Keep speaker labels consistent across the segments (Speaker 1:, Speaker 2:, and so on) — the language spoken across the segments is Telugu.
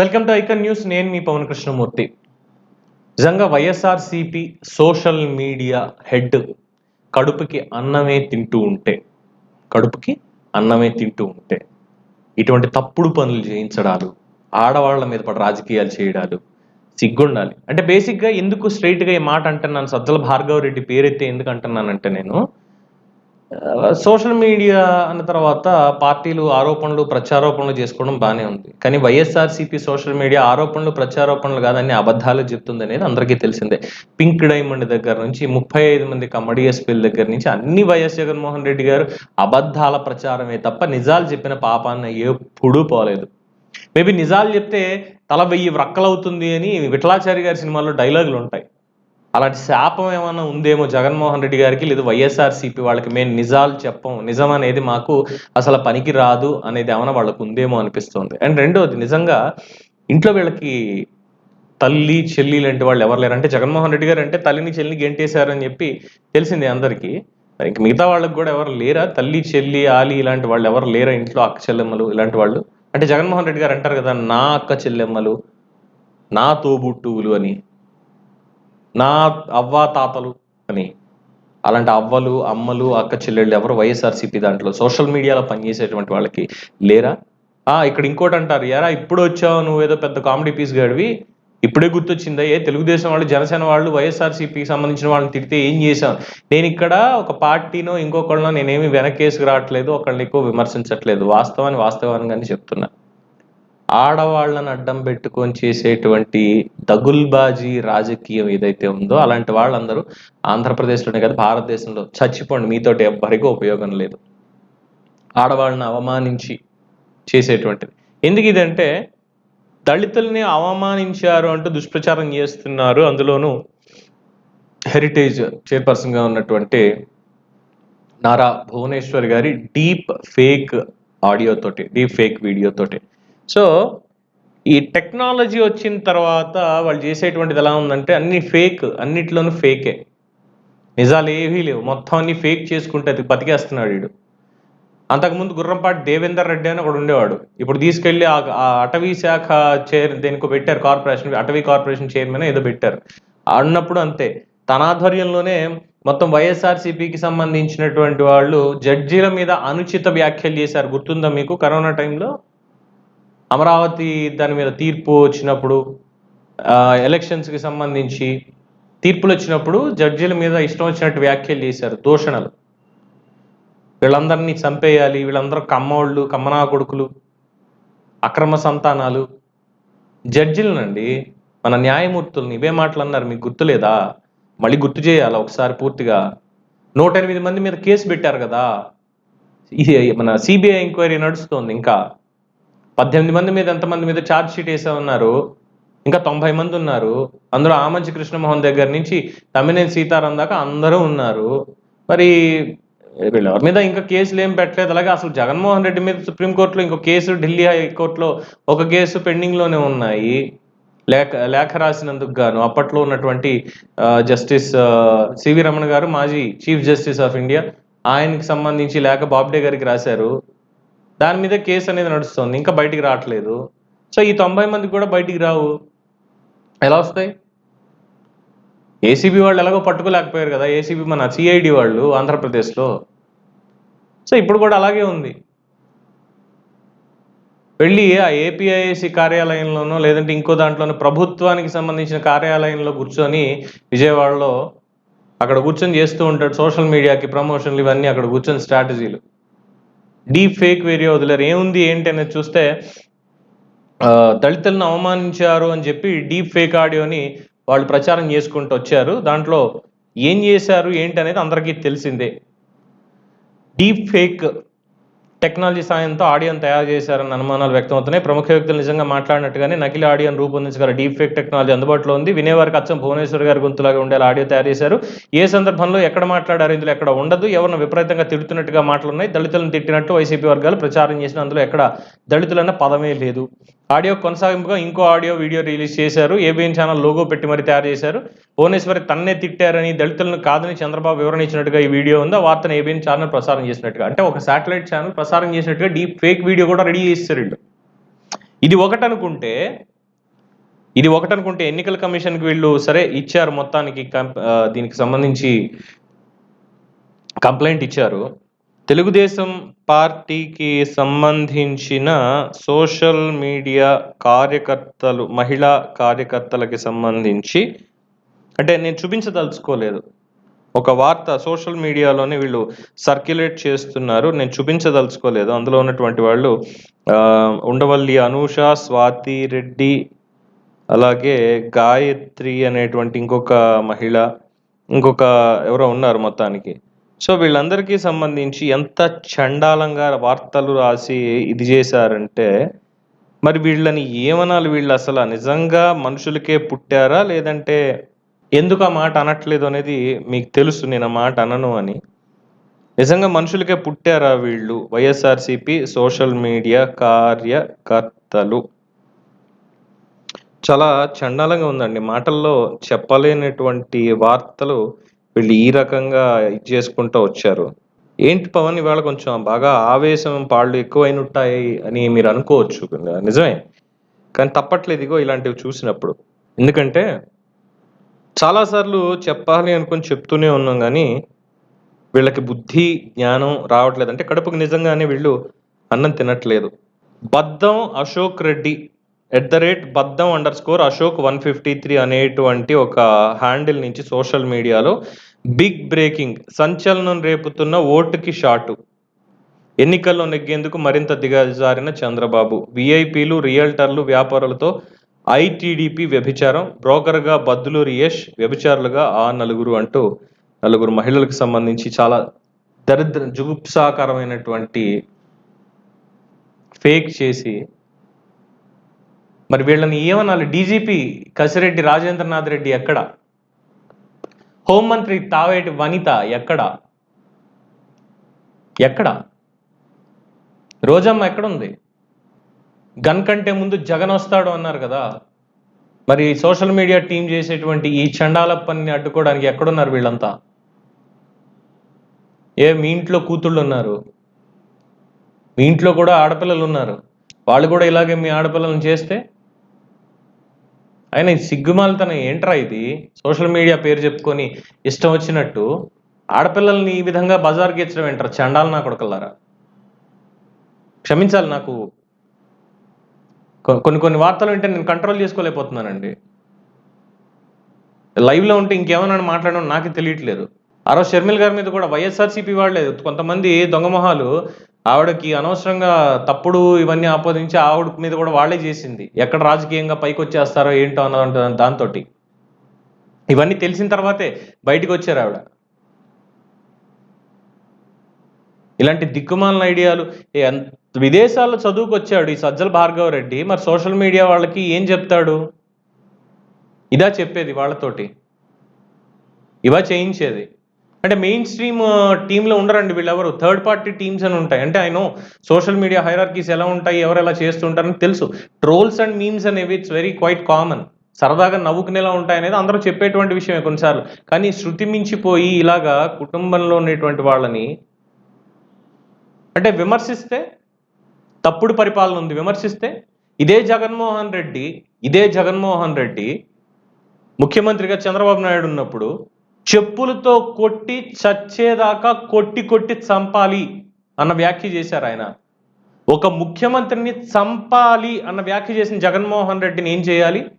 Speaker 1: Welcome to icon news. నేను మీ పవన్ కృష్ణమూర్తి. నిజంగా వైఎస్ఆర్సిపి సోషల్ మీడియా హెడ్ కడుపుకి అన్నమే తింటూ ఉంటే కడుపుకి అన్నమే తింటూ ఉంటే ఇటువంటి తప్పుడు పనులు చేయించడాలు ఆడవాళ్ళ మీద పడి రాజకీయాలు చేయడాలు సిగ్గుండాలి. అంటే బేసిక్గా ఎందుకు స్ట్రైట్గా ఈ మాట అంటున్నాను? సజ్జల భార్గవ రెడ్డి పేరెత్తే ఎందుకు అంటున్నానంటే నేను సోషల్ మీడియా అన్న తర్వాత పార్టీలు ఆరోపణలు ప్రత్యారోపణలు చేసుకోవడం బాగానే ఉంది. కానీ వైఎస్ఆర్సీపీ సోషల్ మీడియా ఆరోపణలు ప్రత్యారోపణలు కాదని అబద్ధాలు చెప్తుంది అనేది అందరికీ తెలిసిందే. పింక్ డైమండ్ దగ్గర నుంచి ముప్పై ఐదు మంది కమ్మడి ఎస్పీల దగ్గర నుంచి అన్ని వైఎస్ జగన్మోహన్ రెడ్డి గారు అబద్ధాల ప్రచారమే తప్ప నిజాలు చెప్పిన పాపాన్ని ఎప్పుడూ పోలేదు. మేబీ నిజాలు చెప్తే తల వెయ్యి వ్రక్కలవుతుంది అని విఠలాచారి గారి సినిమాలో డైలాగులు ఉంటాయి. అలాంటి శాపం ఏమైనా ఉందేమో జగన్మోహన్ రెడ్డి గారికి లేదు వైఎస్ఆర్సీపీ వాళ్ళకి మేము నిజాలు చెప్పం నిజం అనేది మాకు అసలు పనికి రాదు అనేది ఏమైనా వాళ్ళకు ఉందేమో అనిపిస్తుంది. అండ్ రెండోది నిజంగా ఇంట్లో వీళ్ళకి తల్లి చెల్లి లాంటి వాళ్ళు ఎవరు లేరంటే జగన్మోహన్ రెడ్డి గారు అంటే తల్లిని చెల్లిని గెంటేశారని చెప్పి తెలిసింది అందరికీ. మరి ఇంక మిగతా వాళ్ళకి కూడా ఎవరు లేరా? తల్లి చెల్లి ఆలి ఇలాంటి వాళ్ళు ఎవరు లేరా ఇంట్లో అక్క చెల్లెమ్మలు ఇలాంటి వాళ్ళు? అంటే జగన్మోహన్ రెడ్డి గారు అంటారు కదా నా అక్క చెల్లెమ్మలు నా తోబుట్టువులు అని. నా అవ్వ తాతలు అని. అలాంటి అవ్వలు అమ్మలు అక్క చెల్లెళ్ళు ఎవరు వైఎస్ఆర్సీపీ దాంట్లో సోషల్ మీడియాలో పనిచేసేటువంటి వాళ్ళకి లేరా? ఆ ఇక్కడ ఇంకోటి అంటారు యారా ఇప్పుడు వచ్చావు నువ్వేదో పెద్ద కామెడీ పీస్ గడివి. ఇప్పుడే గుర్తొచ్చిందా? ఏ తెలుగుదేశం వాళ్ళు జనసేన వాళ్ళు వైఎస్ఆర్సీపీకి సంబంధించిన వాళ్ళని తిడితే ఏం చేశాం నేను ఇక్కడ ఒక పార్టీనో ఇంకొకళ్ళనో నేనేమి వెనకేసుకు రావట్లేదు ఒకళ్ళని ఎక్కువ విమర్శించట్లేదు. వాస్తవాన్ని వాస్తవాన్ని చెప్తున్నా. ఆడవాళ్ళని అడ్డం పెట్టుకొని చేసేటువంటి దగుల్బాజీ రాజకీయం ఏదైతే ఉందో అలాంటి వాళ్ళందరూ ఆంధ్రప్రదేశ్లోనే కాదు భారతదేశంలో చచ్చిపోండి. మీతోటి ఎవ్వరికీ ఉపయోగం లేదు. ఆడవాళ్ళని అవమానించి చేసేటువంటిది. ఎందుకు ఇదంటే దళితుల్ని అవమానించారు అంటూ దుష్ప్రచారం చేస్తున్నారు. అందులోనూ హెరిటేజ్ చైర్పర్సన్గా ఉన్నటువంటి నారా భువనేశ్వర్ గారి డీప్ ఫేక్ ఆడియోతోటి డీప్ ఫేక్ వీడియోతోటి సో ఈ టెక్నాలజీ వచ్చిన తర్వాత వాళ్ళు చేసేటువంటిది ఎలా ఉందంటే అన్ని ఫేక్ అన్నిట్లోనూ ఫేకే. నిజాలు ఏవీ లేవు. మొత్తం అన్ని ఫేక్ చేసుకుంటే అది బతికేస్తున్నాడు వీడు. అంతకుముందు గుర్రంపాటి దేవేందర్ రెడ్డి అని ఒకడు ఉండేవాడు. ఇప్పుడు తీసుకెళ్ళి ఆ ఆ అటవీ శాఖ చైర్ దేనికో పెట్టారు కార్పొరేషన్ అటవీ కార్పొరేషన్ చైర్మన్ ఏదో పెట్టారు. అన్నప్పుడు అంతే. తన ఆధ్వర్యంలోనే మొత్తం వైఎస్ఆర్సీపీకి సంబంధించినటువంటి వాళ్ళు జడ్జీల మీద అనుచిత వ్యాఖ్యలు చేశారు. గుర్తుందా మీకు? కరోనా టైంలో అమరావతి దాని మీద తీర్పు వచ్చినప్పుడు ఎలక్షన్స్కి సంబంధించి తీర్పులు వచ్చినప్పుడు జడ్జీల మీద ఇష్టం వచ్చినట్టు వ్యాఖ్యలు చేశారు దూషణలు. వీళ్ళందరినీ చంపేయాలి వీళ్ళందరూ కమ్మోళ్ళు కమ్మనా కొడుకులు అక్రమ సంతానాలు. జడ్జిలనండి మన న్యాయమూర్తుల్ని ఇవే మాటలు అన్నారు మీకు గుర్తులేదా? మళ్ళీ గుర్తు చేయాలి ఒకసారి పూర్తిగా? నూట ఎనిమిది మంది మీద కేసు పెట్టారు కదా? మన సిబిఐ ఎంక్వైరీ నడుస్తుంది ఇంకా. పద్దెనిమిది మంది మీద ఎంతమంది మీద ఛార్జ్ షీట్ వేసే ఉన్నారు? ఇంకా తొంభై మంది ఉన్నారు. అందులో ఆమంచి కృష్ణమోహన్ దగ్గర నుంచి తమ్మినేని సీతారాం దాకా అందరూ ఉన్నారు. మరి వీళ్ళెవరి మీద ఇంకా కేసులు ఏం పెట్టలేదు. అలాగే అసలు జగన్మోహన్ రెడ్డి మీద సుప్రీంకోర్టులో ఇంకో కేసు ఢిల్లీ హైకోర్టులో ఒక కేసు పెండింగ్లోనే ఉన్నాయి. లేఖ లేఖ రాసినందుకు గాను అప్పట్లో ఉన్నటువంటి జస్టిస్ సివి రమణ గారు మాజీ చీఫ్ జస్టిస్ ఆఫ్ ఇండియా ఆయనకి సంబంధించి లేఖ బాబ్డే గారికి రాశారు. దాని మీద కేసు అనేది నడుస్తుంది. ఇంకా బయటికి రావట్లేదు. సో ఈ తొంభై మంది కూడా బయటికి రావు. ఎలా వస్తాయి? ఏసీబీ వాళ్ళు ఎలాగో పట్టుకోలేకపోయారు కదా. ఏసీబీ మన సిఐడి వాళ్ళు ఆంధ్రప్రదేశ్లో. సో ఇప్పుడు కూడా అలాగే ఉంది. వెళ్ళి ఆ ఏపీఐఏసి కార్యాలయంలోనో లేదంటే ఇంకో దాంట్లోనో ప్రభుత్వానికి సంబంధించిన కార్యాలయంలో కూర్చొని విజయవాడలో అక్కడ కూర్చొని చేస్తూ ఉంటాడు సోషల్ మీడియాకి ప్రమోషన్లు ఇవన్నీ అక్కడ కూర్చొని స్ట్రాటజీలు. డీప్ ఫేక్ వీడియో వదిలేరు. ఏముంది ఏంటి అనేది చూస్తే దళితులను అవమానించారు అని చెప్పి డీప్ ఫేక్ ఆడియోని వాళ్ళు ప్రచారం చేసుకుంటూ వచ్చారు. దాంట్లో ఏం చేశారు ఏంటి అనేది అందరికీ తెలిసిందే. డీప్ ఫేక్ టెక్నాలజీ సాయంతో ఆడియోని తయారు చేశారన్న అనుమానాలు వ్యక్తమవుతున్నాయి. ప్రముఖ వ్యక్తులు నిజంగా మాట్లాడినట్టుగానే నకిలీ ఆడియోను రూపొందించగల డీప్ ఫేక్ టెక్నాలజీ అందుబాటులో ఉంది. వినేవారికి అచ్చం భువనేశ్వర్ గారి గొంతులాగా ఉండేలా ఆడియో తయారు చేశారు. ఏ సందర్భంలో ఎక్కడ మాట్లాడారు ఇందులో ఎక్కడ ఉండదు ఎవరిని విపరీతంగా తిడుతున్నట్టుగా మాటలు ఉన్నాయి దళితులను తిట్టినట్టు వైసీపీ వర్గాలు ప్రచారం చేసిన అందులో ఎక్కడ దళితులన్న పదమే లేదు. ఆడియో కొనసాగింపుగా ఇంకో ఆడియో వీడియో రిలీజ్ చేశారు. ఏబిఎన్ ఛానల్ లోగో పెట్టి మరి తయారు చేశారు. భువనేశ్వరి తన్నే తిట్టారని దళితులను కాదని చంద్రబాబు వివరణ ఇచ్చినట్టుగా ఈ వీడియో ఉంది. ఆ వార్తను ఏబిఎన్ ఛానల్ ప్రసారం చేసినట్టుగా అంటే ఒక శాటిలైట్ ఛానల్ ప్రసారం చేసినట్టుగా డీప్ ఫేక్ వీడియో కూడా రెడీ చేస్తారు ఇది ఒకటి అనుకుంటే ఇది ఒకటనుకుంటే ఎన్నికల కమిషన్కి వీళ్ళు సరే ఇచ్చారు మొత్తానికి దీనికి సంబంధించి కంప్లైంట్ ఇచ్చారు. తెలుగుదేశం పార్టీకి సంబంధించిన సోషల్ మీడియా కార్యకర్తలు మహిళా కార్యకర్తలకి సంబంధించి అంటే నేను చూపించదలుచుకోలేదు. ఒక వార్త సోషల్ మీడియాలోనే వీళ్ళు సర్క్యులేట్ చేస్తున్నారు. నేను చూపించదలుచుకోలేదు. అందులో ఉన్నటువంటి వాళ్ళు ఉండవల్లి అనూష స్వాతి రెడ్డి అలాగే గాయత్రి అనేటువంటి ఇంకొక మహిళ ఇంకొక ఎవరో ఉన్నారు మొత్తానికి. సో వీళ్ళందరికీ సంబంధించి ఎంత చండాలంగా వార్తలు రాసి ఇది చేశారంటే మరి వీళ్ళని ఏమనాలి? వీళ్ళు అసలు నిజంగా మనుషులకే పుట్టారా? లేదంటే ఎందుకు ఆ మాట అనట్లేదు అనేది మీకు తెలుసు నేను ఆ మాట అనను అని. నిజంగా మనుషులకే పుట్టారా వీళ్ళు వైఎస్ఆర్సిపి సోషల్ మీడియా కార్యకర్తలు? చాలా చండాలంగా ఉందండి. మాటల్లో చెప్పలేనటువంటి వార్తలు వీళ్ళు ఈ రకంగా ఇది చేసుకుంటూ వచ్చారు. ఏంటి పవన్ ఇవాళ కొంచెం బాగా ఆవేశం పాళ్ళు ఎక్కువైనట్టాయి అని మీరు అనుకోవచ్చు నిజమే. కానీ తప్పట్లేదు ఇగో ఇలాంటివి చూసినప్పుడు. ఎందుకంటే చాలాసార్లు చెప్పాలి అనుకుని చెప్తూనే ఉన్నాం కానీ వీళ్ళకి బుద్ధి జ్ఞానం రావట్లేదు. అంటే కడుపుకి నిజంగానే వీళ్ళు అన్నం తినట్లేదు. Baddam Ashok Reddy at the rate Baddam underscore Ashok one fifty three అనేటువంటి ఒక హ్యాండిల్ నుంచి సోషల్ మీడియాలో బిగ్ బ్రేకింగ్ సంచలనం రేపుతున్న ఓటుకి షాటు. ఎన్నికల్లో నెగ్గేందుకు మరింత దిగజారిన చంద్రబాబు. విఐపీలు రియల్టర్లు వ్యాపారులతో ఐటీడీపీ వ్యభిచారం బ్రోకర్గా బద్దులు యష్ వ్యభిచారులుగా ఆ నలుగురు అంటూ నలుగురు మహిళలకు సంబంధించి చాలా దరిద్ర జుగుప్సాకరమైనటువంటి ఫేక్ చేసి మరి వీళ్ళని ఏమనాలి? డీజీపీ కసిరెడ్డి రాజేంద్రనాథ్ రెడ్డి ఎక్కడ? హోంమంత్రి తావేటి వనిత ఎక్కడ? ఎక్కడ? రోజమ్మ ఎక్కడుంది? గన్ కంటే ముందు జగన్ వస్తాడు అన్నారు కదా. మరి సోషల్ మీడియా టీం చేసేటువంటి ఈ చండాల పనిని అడ్డుకోవడానికి ఎక్కడున్నారు వీళ్ళంతా? ఏ మీ ఇంట్లో కూతుళ్ళు ఉన్నారు మీ ఇంట్లో కూడా ఆడపిల్లలు ఉన్నారు వాళ్ళు కూడా ఇలాగే మీ ఆడపిల్లలను చేస్తే ఆయన ఈ సిగ్గుమాలితనం ఏంట్రా ఇది? సోషల్ మీడియా పేరు చెప్పుకొని ఇష్టం వచ్చినట్టు ఆడపిల్లల్ని ఈ విధంగా బజార్కి ఇచ్చడం ఏంటారు? చండాలు నా కొడకల్లారా క్షమించాలి నాకు. కొన్ని కొన్ని వార్తలు వింటే నేను కంట్రోల్ చేసుకోలేకపోతున్నానండి. లైవ్లో ఉంటే ఇంకేమన్నా మాట్లాడడం నాకు తెలియట్లేదు. ఆ రోజు షర్మిల్ గారి మీద కూడా వైఎస్ఆర్సీపీ వాళ్ళే కొంతమంది దొంగ మొహాలు ఆవిడకి అనవసరంగా తప్పుడు ఇవన్నీ ఆపాదించి ఆవిడ మీద కూడా వాళ్ళే చేసింది. ఎక్కడ రాజకీయంగా పైకి వచ్చేస్తారో ఏంటో అన్న దాంతో ఇవన్నీ తెలిసిన తర్వాతే బయటికి వచ్చారు ఆవిడ. ఇలాంటి దిక్కుమాలిన ఐడియాలు విదేశాల్లో చదువుకు వచ్చాడు ఈ సజ్జల భార్గవ రెడ్డి. మరి సోషల్ మీడియా వాళ్ళకి ఏం చెప్తాడు? ఇదా చెప్పేది వాళ్ళతోటి. ఇవా చేయించేది. అంటే మెయిన్ స్ట్రీమ్ టీంలో ఉండరండి వీళ్ళెవరు? థర్డ్ పార్టీ టీమ్స్ అని ఉంటాయి. అంటే ఆయన సోషల్ మీడియా హైరార్కీస్ ఎలా ఉంటాయి ఎవరు ఎలా చేస్తుంటారని తెలుసు. ట్రోల్స్ అండ్ మీమ్స్ అనేవి ఇట్స్ వెరీ క్వైట్ కామన్ సరదాగా నవ్వుకునేలా ఉంటాయనేది అందరూ చెప్పేటువంటి విషయమే కొన్నిసార్లు. కానీ శృతి మించిపోయి ఇలాగా కుటుంబంలో ఉండేటువంటి వాళ్ళని అంటే విమర్శిస్తే తప్పుడు పరిపాలన ఉంది. విమర్శిస్తే ఇదే జగన్మోహన్ రెడ్డి ఇదే జగన్మోహన్ రెడ్డి ముఖ్యమంత్రిగా చంద్రబాబు నాయుడు ఉన్నప్పుడు చెప్పులతో కొట్టి చచ్చేదాకా కొట్టి కొట్టి చంపాలి అన్న వ్యాఖ్య చేశారు ఆయన. ఒక ముఖ్యమంత్రిని చంపాలి అన్న వ్యాఖ్య చేసిన జగన్మోహన్ రెడ్డిని ఏం చేయాలి?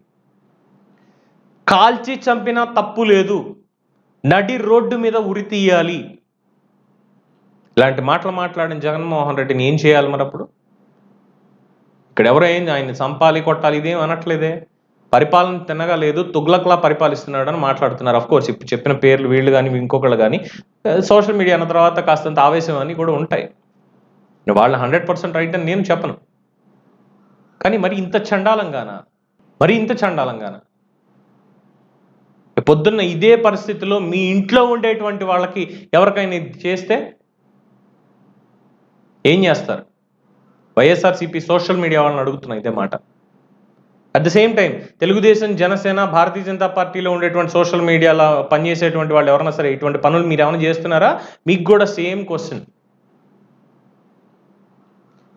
Speaker 1: కాల్చి చంపినా తప్పు లేదు. నడి రోడ్డు మీద ఉరి తీయాలి. ఇలాంటి మాటలు మాట్లాడిన జగన్మోహన్ రెడ్డిని ఏం చేయాలి మరి అప్పుడు? ఇక్కడ ఎవరో ఏం ఆయన్ని చంపాలి కొట్టాలి ఇదేం అనట్లేదే. పరిపాలన తినగా లేదు తుగ్లక్లా పరిపాలిస్తున్నాడు అని మాట్లాడుతున్నారు. అఫ్ కోర్స్ ఇప్పుడు చెప్పిన పేర్లు వీళ్ళు కానీ ఇంకొకళ్ళు కానీ సోషల్ మీడియా అన్న తర్వాత కాస్తంత ఆవేశం అని కూడా ఉంటాయి. వాళ్ళని హండ్రెడ్ పర్సెంట్ రైట్ అని నేను చెప్పను. కానీ మరి ఇంత చండాలంగానా? మరి ఇంత చండాలంగానా? పొద్దున్న ఇదే పరిస్థితిలో మీ ఇంట్లో ఉండేటువంటి వాళ్ళకి ఎవరికైనా ఇది చేస్తే ఏం చేస్తారు? వైఎస్ఆర్సీపీ సోషల్ మీడియా వాళ్ళని అడుగుతున్నా ఇదే మాట. At the same time Telugu Desam Janasena Bharatiya Janata పార్టీలో ఉండేటువంటి సోషల్ మీడియాలో పనిచేసేటువంటి వాళ్ళు ఎవరైనా సరే ఇటువంటి పనులు మీరు ఏమైనా చేస్తున్నారా? మీకు కూడా సేమ్ క్వశ్చన్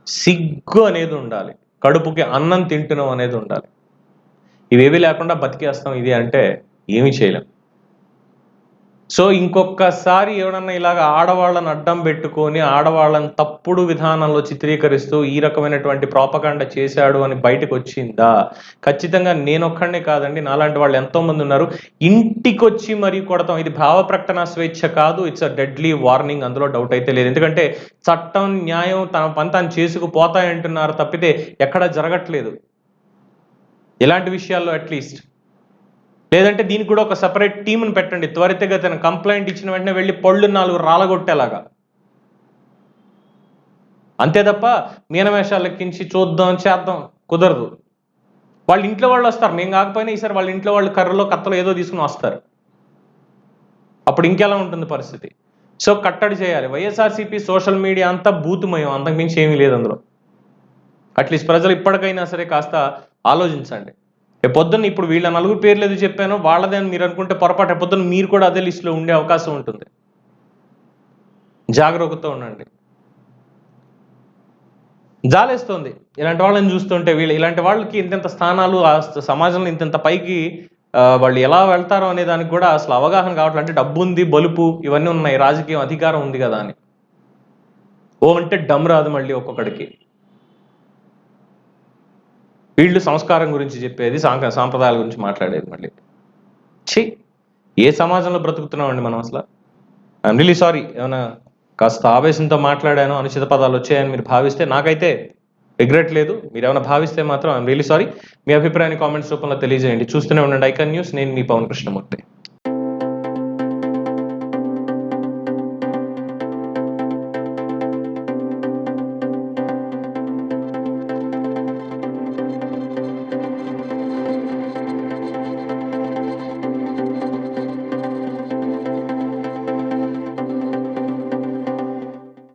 Speaker 1: సిగ్గు అనేది ఉండాలి. కడుపుకి అన్నం తింటున్నాం అనేది ఉండాలి. ఇవేవి లేకుండా బతికేస్తాం ఇది అంటే ఏమీ చేయలేం. సో ఇంకొకసారి ఎవడన్నా ఇలాగ ఆడవాళ్ళని అడ్డం పెట్టుకొని ఆడవాళ్ళని తప్పుడు విధానంలో చిత్రీకరిస్తూ ఈ రకమైనటువంటి ప్రాపకాండ చేశాడు అని బయటకు వచ్చిందా? ఖచ్చితంగా నేనొక్కడనే కాదండి. నాలాంటి వాళ్ళు ఎంతోమంది ఉన్నారు. ఇంటికొచ్చి మరీ కొడతాం. ఇది భావ ప్రకటన స్వేచ్ఛ కాదు. ఇట్స్ అ డెడ్లీ వార్నింగ్ అందులో డౌట్ అయితే లేదు. ఎందుకంటే చట్టం న్యాయం తన పని తాను చేసుకుపోతాయంటున్నారు తప్పితే ఎక్కడ జరగట్లేదు. ఇలాంటి విషయాల్లో అట్లీస్ట్ లేదంటే దీనికి కూడా ఒక సపరేట్ టీంని పెట్టండి. త్వరితగతిన కంప్లైంట్ ఇచ్చిన వెంటనే వెళ్ళి పళ్ళు నాలుగు రాలగొట్టేలాగా. అంతే తప్ప మీనవేషాలు ఎక్కించి చూద్దాం చేద్దాం కుదరదు. వాళ్ళ ఇంట్లో వాళ్ళు వస్తారు. మేము కాకపోయినా ఈసారి వాళ్ళ ఇంట్లో వాళ్ళు కర్రలో కత్తలో ఏదో తీసుకుని వస్తారు. అప్పుడు ఇంకెలా ఉంటుంది పరిస్థితి? సో కట్టడి చేయాలి. వైఎస్ఆర్సీపీ సోషల్ మీడియా అంతా బూతుమయం. అంతకుమించి ఏమీ లేదు అందులో. అట్లీస్ట్ ప్రజలు ఇప్పటికైనా సరే కాస్త ఆలోచించండి. పొద్దున్న ఇప్పుడు వీళ్ళ నలుగురు పేర్లు ఏదో చెప్పాను వాళ్ళదే అని మీరు అనుకుంటే పొరపాటు పొద్దున్న మీరు కూడా అదే లిస్టులో ఉండే అవకాశం ఉంటుంది. జాగ్రత్తతో ఉండండి. జాలేస్తుంది. ఇలాంటి వాళ్ళని చూస్తుంటే వీళ్ళు ఇలాంటి వాళ్ళకి ఇంతెంత స్థానాలు ఆ సమాజంలో ఇంతెంత పైకి వాళ్ళు ఎలా వెళ్తారో అనే దానికి కూడా అసలు అవగాహన కావట్లేదు అంటే డబ్బు ఉంది బలుపు ఇవన్నీ ఉన్నాయి రాజకీయం అధికారం ఉంది కదా అని. ఓ అంటే డమ్ రాదు మళ్ళీ ఒక్కొక్కడికి. వీళ్ళు సంస్కారం గురించి చెప్పేది సాంక సాంప్రదాయాల గురించి మాట్లాడేది మళ్ళీ. ఛీ! ఏ సమాజంలో బ్రతుకుతున్నామండి మనం అసలు? ఐఎమ్ రియలీ సారీ ఏమైనా కాస్త ఆవేశంతో మాట్లాడాను అనుచిత పదాలు వచ్చాయని మీరు భావిస్తే నాకైతే రిగ్రెట్ లేదు. మీరు ఏమైనా భావిస్తే మాత్రం ఐఎమ్ రియలీ సారీ మీ అభిప్రాయాన్ని కామెంట్స్ రూపంలో తెలియజేయండి. చూస్తూనే ఉండండి ఐకన్ న్యూస్. నేను మీ పవన్ కృష్ణమూర్తి.